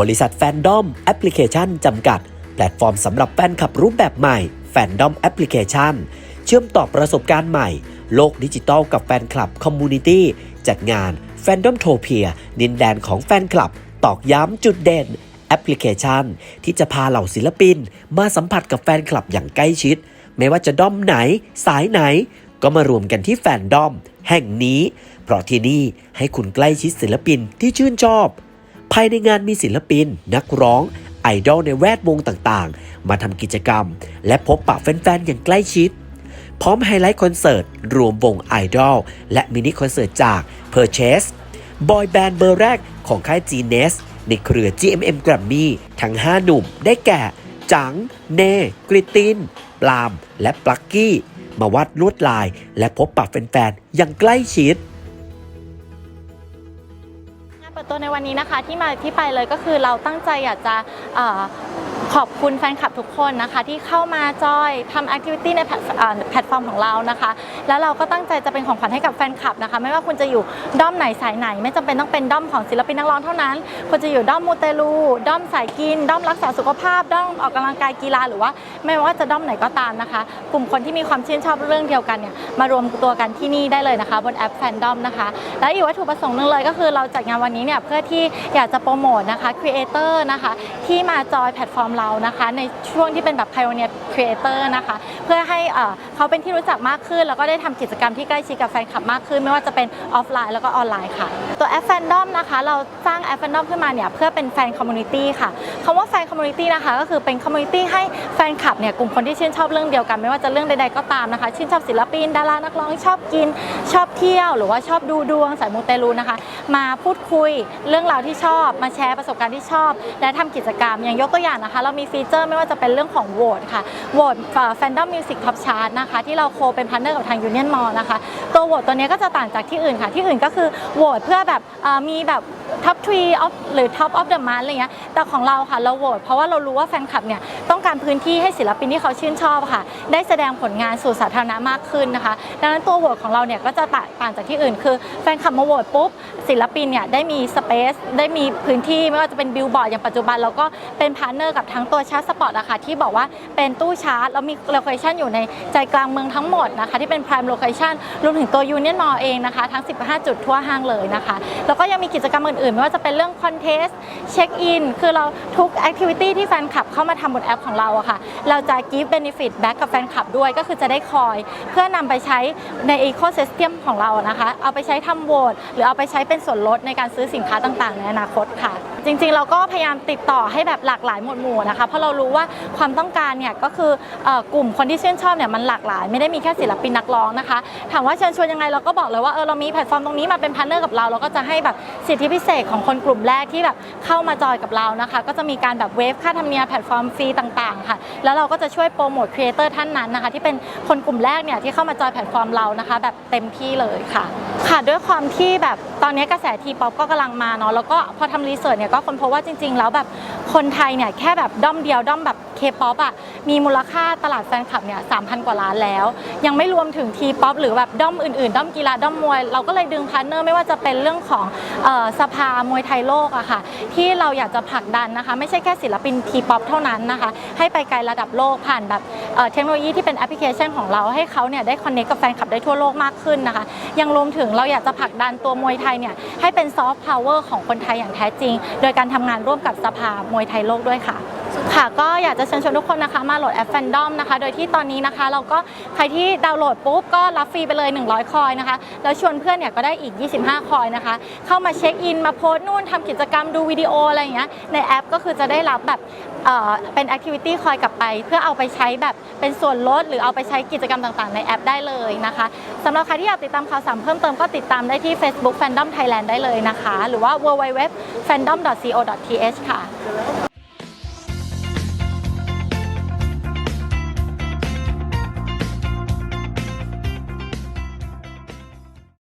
บริษัทแฟนดอมแอปพลิเคชันจำกัด แพลตฟอร์มสำหรับแฟนคลับรูปแบบใหม่แฟนดอมแอปพลิเคชันเชื่อมต่อประสบการณ์ใหม่ โลกดิจิทัลกับแฟนคลับคอมมูนิตี้จัดงานแฟนดอมโทเพียดินแดนของแฟนคลับ ตอกย้ำจุดเด่น แอปพลิเคชัน ที่จะพาเหล่าศิลปิน มาสัมผัสกับแฟนคลับอย่างใกล้ชิด ไม่ว่าจะด้อมไหน สายไหน ก็มารวมกันที่แฟนดอม แห่งนี้ เพราะที่นี่ให้คุณใกล้ชิดศิลปินที่ชื่นชอบ ภายในงานมีศิลปิน นักร้อง ไอดอลในแวดวงต่างๆ มาทำกิจกรรม และพบปะแฟนๆ อย่างใกล้ชิด พร้อมไฮไลท์คอนเสิร์ต รวมวงไอดอลและมินิคอนเสิร์ตจาก Purchase บอยแบนด์เบอร์แรกของค่าย g n e s ในเครือ GMM Grammy ทั้ง 5 หนุ่มได้แก่ จัง เน กริติน ปลาม และปลักกี้ มาวาดลวดลาย และพบปะแฟนๆอย่างใกล้ชิด ตัวในวันนี้นะคะที่มาที่ไปเลยก็คือเราตั้งใจอยากจะ ขอบคุณแฟนคลับทุกคนนะคะ ที่เข้ามาจอยทำแอคทิวิตี้ในแพลตฟอร์มของเรานะคะ แล้วเราก็ตั้งใจจะเป็นของขวัญให้กับแฟนคลับนะคะ ไม่ว่าคุณจะอยู่ด้อมไหนสายไหน ไม่จำเป็นต้องเป็นด้อมของศิลปินนักร้องเท่านั้น คุณจะอยู่ด้อมมูเตลูด้อมสายกิน ด้อมรักษาสุขภาพ ด้อมออกกำลังกายกีฬาหรือว่า ไม่ว่าจะด้อมไหนก็ตามนะคะ กลุ่มคนที่มีความชื่นชอบเรื่องเดียวกันเนี่ยมารวมตัวกันที่นี่ได้เลยนะคะบนแอปแฟนด้อมนะคะ และอีกวัตถุประสงค์หนึ่งเลยก็คือเราจัดงานวันนี้เนี่ยเพื่อที่อยากจะโปรโมทนะคะครีเอเตอร์นะคะที่มาจอยแพลตฟอร์มเรานะคะในช่วงที่เป็นแบบ Pioneer Creator นะคะเพื่อให้เขาเป็นที่รู้จักมากขึ้น แล้วก็ได้ทำกิจกรรมที่ใกล้ชิดกับแฟนคลับมากขึ้น ไม่ว่าจะเป็นออฟไลน์แล้วก็ออนไลน์ค่ะ ตัวแอปแฟนดอมนะคะเราสร้างแอปแฟนดอมขึ้นมาเนี่ยเพื่อเป็นแฟนคอมมูนิตี้ค่ะคำว่าแฟนคอมมูนิตี้นะคะก็คือเป็นคอมมูนิตี้ให้แฟนคลับเนี่ยกลุ่มคนที่ชื่นชอบเรื่องเดียวกัน ไม่ว่าจะเรื่องใดๆก็ตามนะคะ ชื่นชอบศิลปินดารานักร้องชอบกินชอบเที่ยวหรือว่าชอบดูดวงสายมูเตลูนะคะ มาพูดคุยเรื่องราวที่ชอบ มาแชร์ประสบการณ์ที่ชอบ และทำกิจกรรม อย่างยกตัวอย่างนะคะ เรามีฟีเจอร์ไม่ว่าจะเป็นเรื่องของโหวตค่ะโหวตแฟนดอมมิวสิกท็อปชาร์ตนะคะ ที่เราโคเป็นพาร์ทเนอร์กับทางยูเนียนมอลนะคะ ตัวโหวตตัวนี้ก็จะต่างจากที่อื่นค่ะ ที่อื่นก็คือโหวตเพื่อแบบมีแบบท็อปทรีออฟหรือ Top of the Month อะไรเงี้ยแต่ของเราค่ะเราโหวตเพราะว่าเรารู้ว่าแฟนคลับเนี่ยต้องการพื้นที่ให้ศิลปินที่เขาชื่นชอบค่ะ ได้แสดงผลงานสู่สาธารณะมากขึ้นนะคะ ดังนั้นตัวโหวตของเราเนี่ยก็จะต่างจากที่อื่น คือแฟนคลับมาโหวตปุ๊บศิลปินเนี่ยได้มีสเปซได้มีพื้นที่ไม่ว่าจะเป็นบิลบอร์ดอย่างปัจจุบันเราก็เป็นพาร์ทเนอร์กับทั้งตัวชาร์จสปอร์ตอะค่ะที่บอกว่าเป็นตู้ชาร์จแล้วมีโลเคชันอยู่ในใจกลางเมืองทั้งหมดนะคะที่เป็น prime location รวมถึงตัว Union Mall เองนะคะทั้ง 15 จุดทั่วห้างเลยนะคะแล้วก็ยังมีกิจกรรมอื่นๆ ไม่ว่าจะเป็นเรื่องคอนเทสเช็คอินคือเราทุกแอคทิวิตี้ที่แฟนคลับเข้ามาทำบนแอปของเราอะค่ะเราจะ give benefit back กับแฟนคลับด้วยก็คือจะได้คอย เพื่อนำไปใช้ในของเรานะคะ เอาไปใช้ทำโหวตหรือเอาไปใช้เป็นส่วนลดในการซื้อสินค้าต่างๆ ในอนาคตค่ะ จริง ๆ เราก็พยายามติดต่อให้แบบหลากหลายหมวดหมู่นะคะ เพราะเรารู้ว่าความต้องการเนี่ยก็คือเอ่อกลุ่มคนที่ชื่นชอบเนี่ยมันหลากหลาย ไม่ได้มีแค่ศิลปินนักร้องนะคะ ถามว่าเชิญชวนยังไงเราก็บอกเลยว่าเออเรามีแพลตฟอร์มตรงนี้มาเป็นพาร์ทเนอร์กับเราเราก็จะให้แบบ สิทธิพิเศษของคนกลุ่มแรกที่แบบเข้ามาจอยกับเรานะคะ ก็จะมีการแบบเวฟค่าธรรมเนียมแพลตฟอร์มฟรีต่างๆ ค่ะ แล้วเราก็จะช่วยโปรโมทครีเอเตอร์ท่านนั้นนะคะ ที่เป็นคนกลุ่มแรกเนี่ยที่เข้ามาจอยแพลตฟอร์มเรานะคะ แบบเต็มที่เลยค่ะ ค่ะด้วยความที่แบบตอนนี้กระแสทีป๊อปก็กำลังมาเนาะแล้วก็พอทำรีเสิร์ชเนี่ยก็คนพบว่าจริง ๆ แล้วแบบคนไทยเนี่ยแค่แบบด้อมเดียวด้อมแบบเคป๊อปอะมีมูลค่าตลาดแฟนคลับเนี่ยสามพันกว่าล้านแล้ว ยังไม่รวมถึงทีป๊อปหรือแบบด้อมอื่นๆ ด้อมกีฬาด้อมมวย เราก็เลยดึงพาร์ทเนอร์ไม่ว่าจะเป็นเรื่องของเอ่อสภามวยไทยโลกอะค่ะ ที่เราอยากจะผลักดันนะคะ ไม่ใช่แค่ศิลปินทีป๊อปเท่านั้นนะคะ ให้ไปไกลระดับโลกผ่านแบบเทคโนโลยีที่เป็นแอปพลิเคชันของเราให้เขาเนี่ยได้คอนเนคกับแฟนคลับได้ทั่วโลกมากขึ้นนะคะ ยังรวมถึงเราอยากจะผลักดันตัวมวยไทยเนี่ยให้เป็นซอฟต์พาวเวอร์ของคนไทยอย่างแท้จริง โดยการทำงานร่วมกับสภามวยไทยโลกด้วยค่ะ ค่ะก็อยากจะเชิญชวนทุกคนนะคะมาโหลดแอปแฟนดอมนะคะ โดยที่ตอนนี้นะคะเราก็ใครที่ดาวน์โหลดปุ๊บก็รับฟรีไปเลย 100 คอยนะคะ แล้วชวนเพื่อนเนี่ยก็ได้อีก 25 คอยนะคะ เข้ามาเช็คอิน มาโพสต์นู่นทำกิจกรรมดูวิดีโออะไรอย่างเงี้ยในแอปก็คือจะได้รับแบบเอ่อเป็นแอคทิวิตี้คอยกลับไป เพื่อเอาไปใช้แบบเป็นส่วนลด หรือเอาไปใช้กิจกรรมต่างๆ ในแอปได้เลยนะคะสำหรับใครที่อยากติดตามข่าวสารเพิ่มเติมก็ติดตามได้ที่ Facebook Fandom Thailand ได้เลยนะคะ หรือว่า www fandom co th ค่ะ